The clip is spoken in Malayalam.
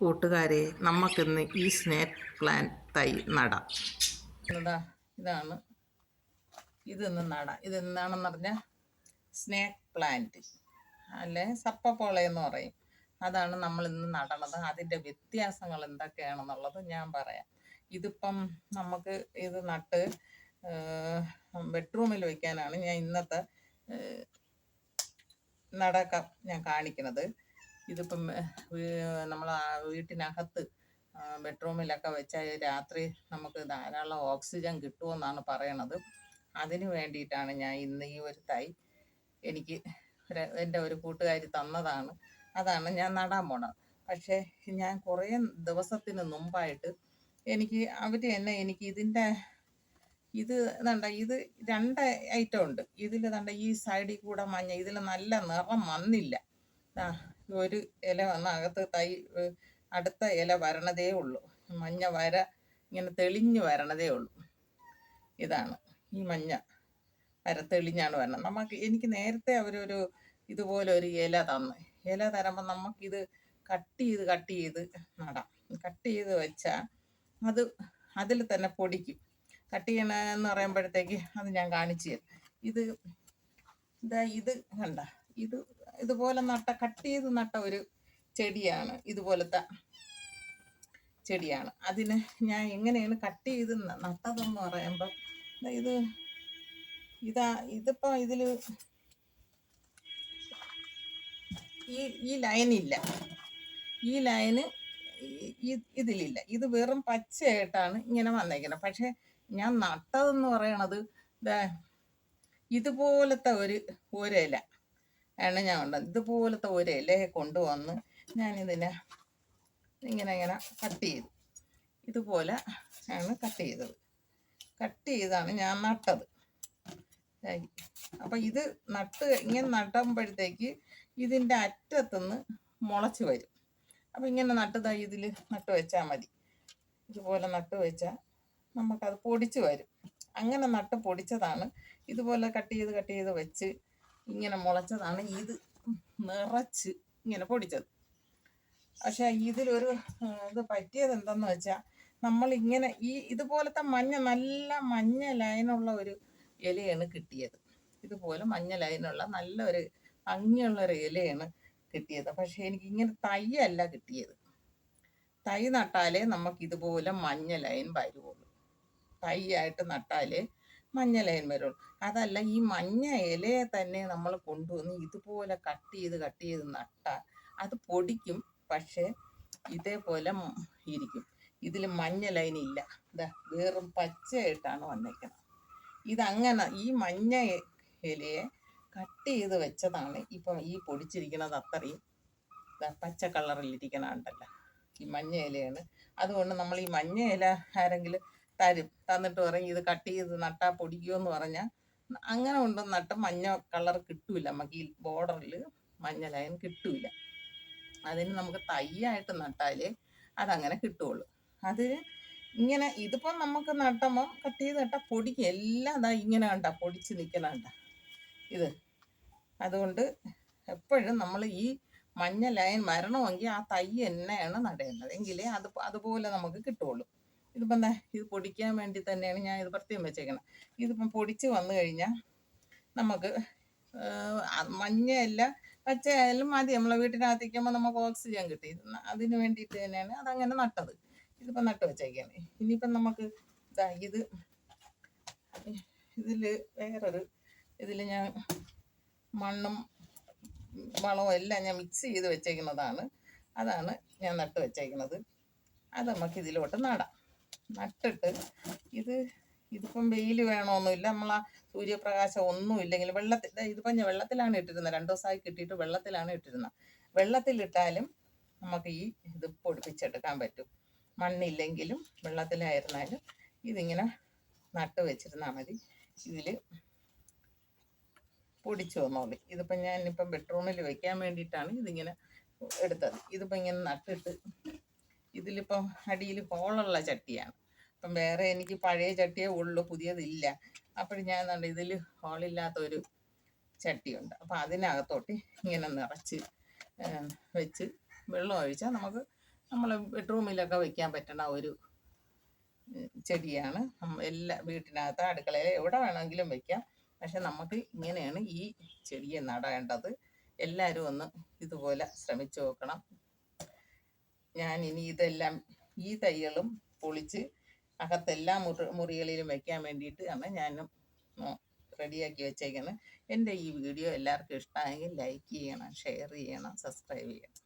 കൂട്ടുകാരെ നമുക്കിന്ന് ഈ സ്നാക്ക് പ്ലാൻ തൈ നടാം. ഇതാ ഇതാണ്. ഇതിന്ന് നടാം. ഇതെന്താണെന്ന് പറഞ്ഞാൽ സ്നേക്ക് പ്ലാന്റ്. അല്ലെ? സപ്പപ്പോള എന്ന് പറയും. അതാണ് നമ്മൾ ഇന്ന് നടണത്. അതിന്റെ വ്യത്യാസങ്ങൾ എന്തൊക്കെയാണെന്നുള്ളത് ഞാൻ പറയാം. ഇതിപ്പം നമുക്ക് ഇത് നട്ട് ബെഡ്റൂമിൽ വെക്കാനാണ് ഞാൻ ഇന്നത്തെ നടക്കം ഞാൻ കാണിക്കുന്നത് ഇതിപ്പം നമ്മൾ വീട്ടിനകത്ത് ബെഡ്റൂമിലൊക്കെ വെച്ചാൽ രാത്രി നമുക്ക് ധാരാളം ഓക്സിജൻ കിട്ടുമെന്നാണ് പറയണത്. അതിന് വേണ്ടിയിട്ടാണ് ഞാൻ ഇന്ന് ഈ ഒരു തൈ എനിക്ക് എന്റെ ഒരു കൂട്ടുകാരി തന്നതാണ്. അതാണ് ഞാൻ നടാൻ പോണത്. പക്ഷേ ഞാൻ കുറേ ദിവസത്തിന് മുമ്പായിട്ട് എനിക്ക് അവർ തന്നെ എനിക്ക് ഇതിന്റെ ഇത് ഇതണ്ട ഇത് രണ്ട് ഐറ്റം ഉണ്ട്. ഇതിൽ തണ്ട ഈ സൈഡിൽ കൂടെ മഞ്ഞ ഇതിൽ നല്ല നിറം വന്നില്ല. ഒരു ഇല വന്ന അകത്ത് തൈ അടുത്ത ഇല വരണതേ ഉള്ളൂ. മഞ്ഞ വര ഇങ്ങനെ തെളിഞ്ഞ് വരണതേ ഉള്ളൂ. ഇതാണ് ഈ മഞ്ഞ വര തെളിഞ്ഞാണ് വരണം. നമുക്ക് എനിക്ക് നേരത്തെ അവരൊരു ഇതുപോലെ ഒരു ഇല തന്ന്. ഇല തരുമ്പോൾ നമുക്കിത് കട്ട് ചെയ്ത് കട്ട് ചെയ്ത് നടാം. കട്ട് ചെയ്ത് വെച്ചാൽ അത് അതിൽ തന്നെ പൊടിക്കും. കട്ട് ചെയ്യണമെന്ന് പറയുമ്പോഴത്തേക്ക് അത് ഞാൻ കാണിച്ചു തരും. ഇത് ഇതാ ഇത് കണ്ട ഇത് ഇതുപോലെ നട്ട കട്ട് ചെയ്ത് നട്ട ഒരു ചെടിയാണ്. ഇതുപോലത്തെ ചെടിയാണ്. അതിന് ഞാൻ എങ്ങനെയാണ് കട്ട് ചെയ്ത് നട്ടതെന്ന് പറയുമ്പം ദാ ഇത് ഇതാ ഇതിപ്പോ ഇതിൽ ഈ ഈ ലൈനില്ല. ഈ ലൈന് ഇതിലില്ല. ഇത് വെറും പച്ചയായിട്ടാണ് ഇങ്ങനെ വന്നേക്കുന്നത്. പക്ഷേ ഞാൻ നട്ടതെന്ന് പറയണത് ഇതുപോലത്തെ ഒരു ഒരില. ആണ് ഞാൻ ഉണ്ടത് ഇതുപോലത്തെ ഒരു ഇലയെ കൊണ്ടുവന്ന് ഞാനിതിനെ ഇങ്ങനെ ഇങ്ങനെ കട്ട് ചെയ്തു. ഇതുപോലെ ആണ് കട്ട് ചെയ്തത്. കട്ട് ചെയ്താണ് ഞാൻ നട്ടത്. അപ്പം ഇത് നട്ട് ഇങ്ങനെ നട്ടുമ്പോഴത്തേക്ക് ഇതിന്റെ അറ്റത്തുനിന്ന് മുളച്ച് വരും. അപ്പം ഇങ്ങനെ നട്ടതാ ഇതിൽ നട്ട് വെച്ചാൽ മതി. ഇതുപോലെ നട്ട് വെച്ചാൽ നമുക്കത് പൊടിച്ച് വരും. അങ്ങനെ നട്ട് പൊടിച്ചതാണ്. ഇതുപോലെ കട്ട് ചെയ്ത് കട്ട് ചെയ്ത് വെച്ച് ഇങ്ങനെ മുളച്ചതാണ്. ഇത് നിറച്ച് ഇങ്ങനെ പൊടിച്ചത്. പക്ഷെ ഇതിലൊരു ഇത് പറ്റിയത് എന്തെന്ന് വെച്ചാൽ നമ്മൾ ഇങ്ങനെ ഈ ഇതുപോലത്തെ മഞ്ഞ നല്ല മഞ്ഞ ലൈനുള്ള ഒരു ഇലയാണ് കിട്ടിയത്. ഇതുപോലെ മഞ്ഞ ലൈനുള്ള നല്ലൊരു ഭംഗിയുള്ള ഒരു ഇലയാണ് കിട്ടിയത്. പക്ഷെ എനിക്ക് ഇങ്ങനെ തൈയല്ല കിട്ടിയത്. തൈ നട്ടാലേ നമുക്ക് ഇതുപോലെ മഞ്ഞ ലൈൻ വരുള്ളൂ തൈ ആയിട്ട് നട്ടാലേ മഞ്ഞ ലൈൻ വരുള്ളൂ. അതല്ല ഈ മഞ്ഞ ഇലയെ തന്നെ നമ്മൾ കൊണ്ടുവന്ന് ഇതുപോലെ കട്ട് ചെയ്ത് കട്ട് ചെയ്ത് നട്ടാൽ അത് പൊടിക്കും പക്ഷേ ഇതേപോലെ ഇരിക്കും. ഇതിൽ മഞ്ഞ ലൈൻ ഇല്ല. ഇതാ വെറും പച്ചയായിട്ടാണ് വന്നേക്കുന്നത് ഇതങ്ങനെ ഈ മഞ്ഞ ഇലയെ കട്ട് ചെയ്ത് വെച്ചതാണ് ഇപ്പം ഈ പൊടിച്ചിരിക്കുന്നത് അത്രയും പച്ച കളറിലിരിക്കണ ഉണ്ടല്ലോ ഈ മഞ്ഞ ഇലയാണ്. അതുകൊണ്ട് നമ്മൾ ഈ മഞ്ഞ ഇല ആരെങ്കിലും തരും. തന്നിട്ട് പറയും ഇത് കട്ട് ചെയ്ത് നട്ടാ പൊടിക്കുമെന്ന് പറഞ്ഞാൽ അങ്ങനെ കൊണ്ട് നട്ട് മഞ്ഞ കളർ കിട്ടൂല. നമുക്ക് ഈ ബോർഡറിൽ മഞ്ഞ ലൈൻ കിട്ടൂല. അതിന് നമുക്ക് തയ്യായിട്ട് നട്ടാലേ അതങ്ങനെ കിട്ടുള്ളൂ. അത് ഇങ്ങനെ ഇതിപ്പം നമുക്ക് നട്ടുമ്പം കട്ട് ചെയ്ത് നട്ടാൽ പൊടിക്കും എല്ലാം അതാ ഇങ്ങനെ കണ്ട പൊടിച്ച് നിൽക്കണ കണ്ട. ഇത്. അതുകൊണ്ട് എപ്പോഴും നമ്മൾ ഈ മഞ്ഞ ലൈൻ വരണമെങ്കിൽ ആ തൈ തന്നെയാണ് നടേണ്ടത്. എങ്കിലേ അത് അതുപോലെ നമുക്ക് കിട്ടുള്ളൂ. ഇതിപ്പം എന്താ ഇത് പൊടിക്കാൻ വേണ്ടി തന്നെയാണ് ഞാൻ ഇത് പ്രത്യേകം വെച്ചേക്കണം. ഇതിപ്പം പൊടിച്ച് വന്നു കഴിഞ്ഞാൽ നമുക്ക് മഞ്ഞയല്ല പച്ചയായാലും മതി. നമ്മളെ വീട്ടിനകത്തേക്കുമ്പോൾ നമുക്ക് ഓക്സിജൻ കിട്ടി. അതിന് വേണ്ടിയിട്ട് തന്നെയാണ് അതങ്ങനെ നട്ടത്. ഇതിപ്പം നട്ട് വെച്ചേക്കാണ്. ഇനിയിപ്പം നമുക്ക് ഇതാ ഇത് ഇതിൽ വേറൊരു ഇതിൽ ഞാൻ മണ്ണും വളവും എല്ലാം ഞാൻ മിക്സ് ചെയ്ത് വെച്ചേക്കുന്നതാണ്. അതാണ് ഞാൻ നട്ട് വെച്ചേക്കുന്നത് അത് നമുക്ക് ഇതിലോട്ട് നടാം. നട്ടിട്ട് ഇത് ഇതിപ്പം വെയിൽ വേണമെന്നില്ല നമ്മൾ ആ സൂര്യപ്രകാശം ഒന്നും ഇല്ലെങ്കിൽ വെള്ളത്തിൽ ഇതിപ്പം വെള്ളത്തിലാണ് ഇട്ടിരുന്നത്. രണ്ടു ദിവസമായി കിട്ടിയിട്ട് വെള്ളത്തിലാണ് ഇട്ടിരുന്നത്. വെള്ളത്തിലിട്ടാലും നമുക്ക് ഈ ഇത് പൊടിപ്പിച്ചെടുക്കാൻ പറ്റും. മണ്ണില്ലെങ്കിലും വെള്ളത്തിലായിരുന്നാലും ഇതിങ്ങനെ നട്ട് വെച്ചിരുന്നാൽ മതി. ഇതിൽ പൊടിച്ചു വന്നോളി. ഇതിപ്പം ഞാൻ ഇപ്പം ബെഡ്റൂമിൽ വെക്കാൻ വേണ്ടിയിട്ടാണ് ഇതിങ്ങനെ എടുത്തത്. ഇതിപ്പം ഇങ്ങനെ നട്ടിട്ട് ഇതിലിപ്പം അടിയിൽ ഹോളുള്ള ചട്ടിയാണ്. അപ്പം വേറെ എനിക്ക് പഴയ ചട്ടിയേ ഉള്ളൂ പുതിയതില്ല. അപ്പോൾ ഞാൻ കണ്ട ഇതിൽ ഹോളില്ലാത്ത ഒരു ചട്ടിയുണ്ട്. അപ്പം അതിനകത്തോട്ട് ഇങ്ങനെ നിറച്ച് വെച്ച് വെള്ളം ഒഴിച്ചാൽ നമുക്ക് നമ്മൾ ബെഡ്റൂമിലൊക്കെ വെക്കാൻ പറ്റണ ഒരു ചെടിയാണ്. എല്ലാ വീട്ടിനകത്ത് അടുക്കളയിൽ എവിടെ വേണമെങ്കിലും വെക്കാം. പക്ഷെ നമുക്ക് ഇങ്ങനെയാണ് ഈ ചെടിയെ നടേണ്ടത്. എല്ലാവരും ഒന്ന് ഇതുപോലെ ശ്രമിച്ചു നോക്കണം. ഞാൻ ഇനി ഇതെല്ലാം ഈ തൈകളും പൊളിച്ച് അകത്തെല്ലാ മുറി മുറികളിലും വെക്കാൻ വേണ്ടിയിട്ട് ആണ് ഞാനും റെഡിയാക്കി വെച്ചേക്കുന്നത്. എന്റെ ഈ വീഡിയോ എല്ലാവർക്കും ഇഷ്ടമായെങ്കിൽ ലൈക്ക് ചെയ്യണം ഷെയർ ചെയ്യണം സബ്സ്ക്രൈബ് ചെയ്യണം.